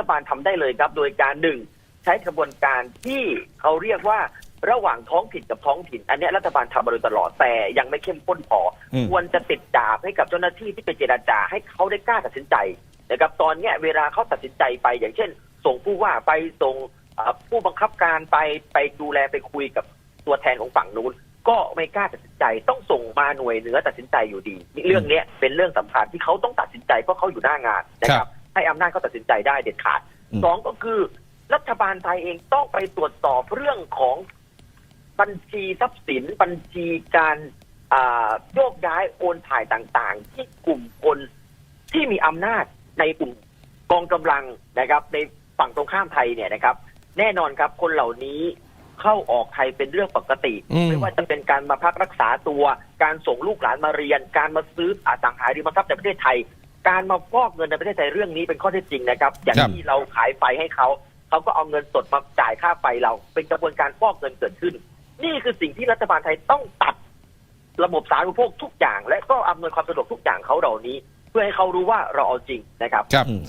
ฐบาลทำได้เลยครับ โดยการหนึ่งใช้กระบวนการที่เขาเรียกว่าระหว่างท้องถิ่นกับท้องถิ่น อันเนี้ยรัฐบาลทำมาโดยตลอดแต่ยังไม่เข้มข้นพออืมควรจะติดดาบให้กับเจ้าหน้าที่ที่ไปเจราจาให้เขาได้กล้าตัดสินใจนะครับตอนเนี้ยเวลาเขาตัดสินใจไป อย่างเช่น ส่งผู้ว่าไปส่งเอ่อผู้บังคับการไปไปดูแลไปคุยกับตัวแทนของฝั่งนู้นก็ไม่กล้าตัดสินใจต้องส่งมาหน่วยเหนือตัดสินใจอยู่ดีนี่เรื่องเนี้ยเป็นเรื่องสำคัญที่เขาต้องตัดสินใจเพราะเขาอยู่หน้างานนะคครัรับบ ให้อำนาจเขาตัดสินใจได้เด็ดขาดอืมสองก็คือ รัฐบาลไทยเองต้องไปตรวจสอบเรื่องของบัญชีทรัพย์สินบัญชีการอ่าโยกย้ายโอนถ่ายต่างๆ ที่กลุ่มคนที่มีอำนาจในกลุ่มกองกำลังนะครับ ในฝั่งตรงข้ามไทยเนี่ยนะครับ แน่นอนครับคนเหล่านี้เข้าออกไทยเป็นเรื่องปกติอืมไม่ว่าจะเป็นการมาพักรักษาตัว การส่งลูกหลานมาเรียน การมาซื้ออสังหาริมทรัพย์ในประเทศไทย การมาฟอกเงินในประเทศไทยเรื่องนี้เป็นข้อเท็จจริงนะครับ อย่างครับที่เราขายไฟให้เขาเขาก็เอาเงินสดมาจ่ายค่าไฟเรา เป็นกระบวนการฟอกเงินเกิดขึ้น นี่คือสิ่งที่รัฐบาลไทยต้องตัดระบบสาธารณูปโภคทุกอย่าง และก็อำนวยความสะดวกทุกอย่างเขาเหล่านี้ เพื่อให้เขารู้ว่าเราเอาจริงนะครับครับอืม